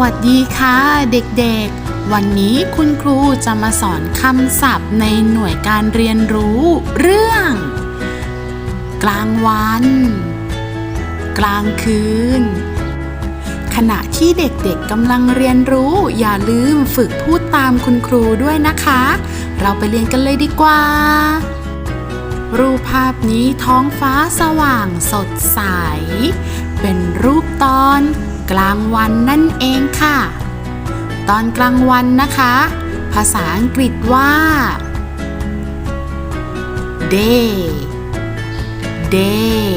วัสดีค่ะ เด็กๆ วันนี้คุณครูจะมาสอนคำศัพท์ในหน่วยการเรียนรู้เรื่อง กลางวัน กลางคืน ขณะที่เด็กๆกำลังเรียนรู้ อย่าลืมฝึกพูดตามคุณครูด้วยนะคะ เราไปเรียนกันเลยดีกว่า รูปภาพนี้ท้องฟ้าสว่างสดใส เป็นรูปตอน กลางวันนั่นเองค่ะ ตอนกลางวันนะคะ ภาษาอังกฤษว่า day day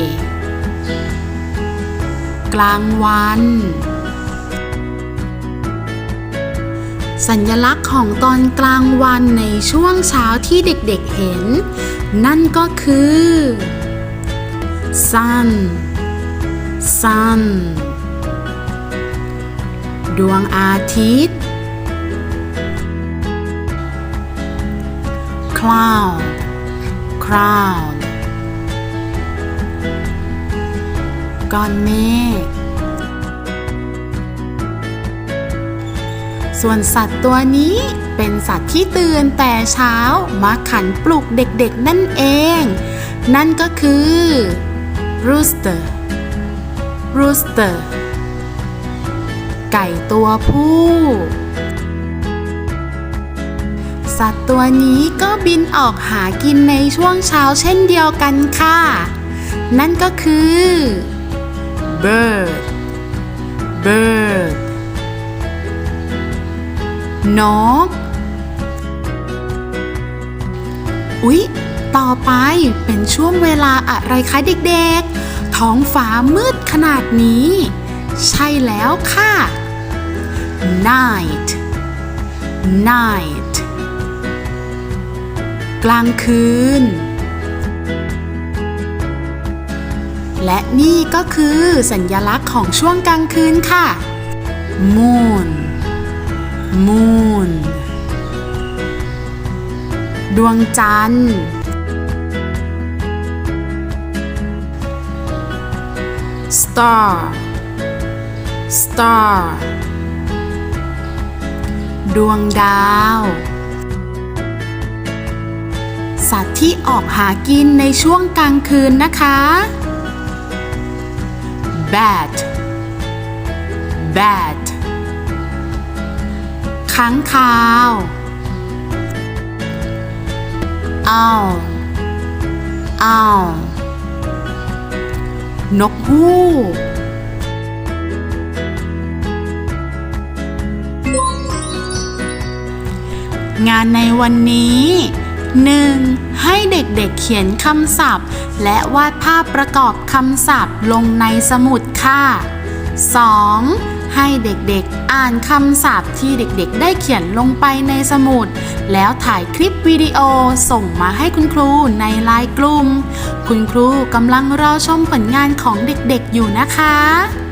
กลางวัน สัญลักษณ์ของตอนกลางวันในช่วงเช้าที่เด็กๆเห็น นั่นก็คือ sun sun ดวงอาทิตย์ cloud cloud ก้อนเมฆส่วนสัตว์ตัวนี้เป็นสัตว์ที่ตื่นแต่เช้ามาขันปลุกเด็กๆนั่นเอง นั่นก็คือ rooster rooster ไก่ตัวผู้ สัตว์ตัวนี้ก็บินออกหากินในช่วงเช้าเช่นเดียวกันค่ะ นั่นก็คือ bird bird นก อุ๊ย ต่อไปเป็นช่วงเวลาอะไรคะเด็กๆ ท้องฟ้ามืดขนาดนี้ ใช่แล้วค่ะ night night กลางคืน และนี่ก็คือสัญลักษณ์ของช่วงกลางคืนค่ะ moon moon ดวงจันทร์ star star ดวงดาว สัตว์ที่ออกหากินในช่วงกลางคืนนะคะ bat bat ค้างคาว owl owl นกฮูก งานในวันนี้ 1. ให้เด็กๆเขียนคำศัพท์ และวาดภาพประกอบคำศัพท์ลงในสมุดค่ะ 2. ให้เด็กๆอ่านคำศัพท์ที่เด็กๆ ได้เขียนลงไปในสมุด แล้วถ่ายคลิปวิดีโอส่งมาให้คุณครูในไลน์กลุ่ม คุณครูกำลังรอชมผลงานของเด็กๆอยู่นะคะ